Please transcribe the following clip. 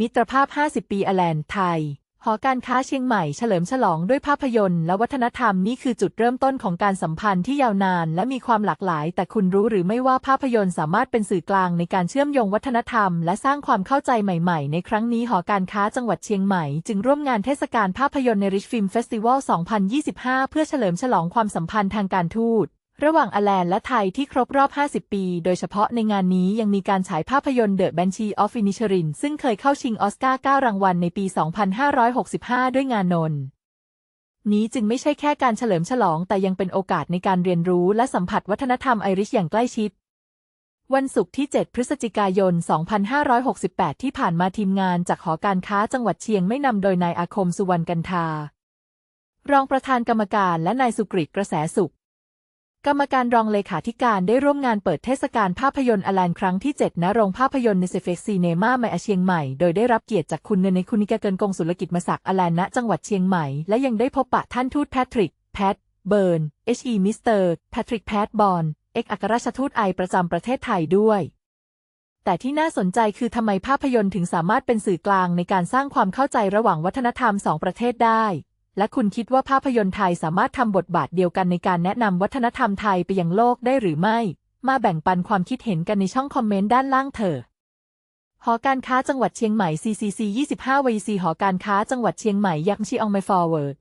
มิตรภาพ 50 ปีอแลนด์ไทย หอการค้าเชียงใหม่เฉลิมฉลองด้วยภาพยนตร์และวัฒนธรรมนี่คือจุดเริ่มต้นของการสัมพันธ์ที่ยาวนานและมีความหลากหลาย แต่คุณรู้หรือไม่ว่าภาพยนตร์สามารถเป็นสื่อกลางในการเชื่อมโยงวัฒนธรรม และสร้างความเข้าใจใหม่ๆ ในครั้งนี้หอการค้าจังหวัดเชียงใหม่ จึงร่วมงานเทศกาลภาพยนตร์ใน Rich Film Festival 2025 เพื่อเฉลิมฉลองความสัมพันธ์ทางการทูต ระหว่างอแลนและไทยที่ครบรอบ 50 ปี โดยเฉพาะในงานนี้ยังมีการฉายภาพยนตร์ The Banshee of Inisherin ซึ่งเคยเข้าชิงออสการ์ 9 รางวัลในปี 2565 ด้วยงานนนนี้จึงไม่ใช่แค่การเฉลิมฉลอง แต่ยังเป็นโอกาสในการเรียนรู้และสัมผัสวัฒนธรรมไอริชอย่างใกล้ชิด วันศุกร์ที่ 7 พฤศจิกายน 2568 ที่ผ่านมาทีมงานจากหอการค้าจังหวัดเชียงไม่นำโดยนายอาคมสุวรรณกันทารองประธานกรรมการและนายสุกริตกระแสสุข กรรมการรองเลขาธิการได้ร่วมงานเปิดเทศกาลภาพยนตร์อแลนครั้งที่ 7 ณ โรงภาพยนตร์ในเซเฟกซีเนมาใหม่อาเชียงใหม่ โดยได้รับเกียรติจากคุณเนในคุณิกาเกินกงสุลกิจมาศักดิ์อแลนณ จังหวัดเชียงใหม่ และยังได้พบปะท่านทูตแพทริก แพท เบิร์น เอชีมิสเตอร์ แพทริก แพท บอล เอกอัครราชทูตไอประจำประเทศไทยด้วย แต่ที่น่าสนใจคือทำไมภาพยนตร์ถึงสามารถเป็นสื่อกลางในการสร้างความเข้าใจระหว่างวัฒนธรรมสองประเทศได้ และคุณคิดว่าภาพยนตร์ไทยสามารถทำบทบาทเดียวกันในการแนะนำวัฒนธรรมไทยไปยังโลกได้หรือไม่ มาแบ่งปันความคิดเห็นกันในช่องคอมเมนต์ด้านล่างเถอะหอการค้าจังหวัดเชียงใหม่ CCC 25 WC หอการค้าจังหวัดเชียงใหม่ยักษ์ชีอองไมฟอร์เวิร์ด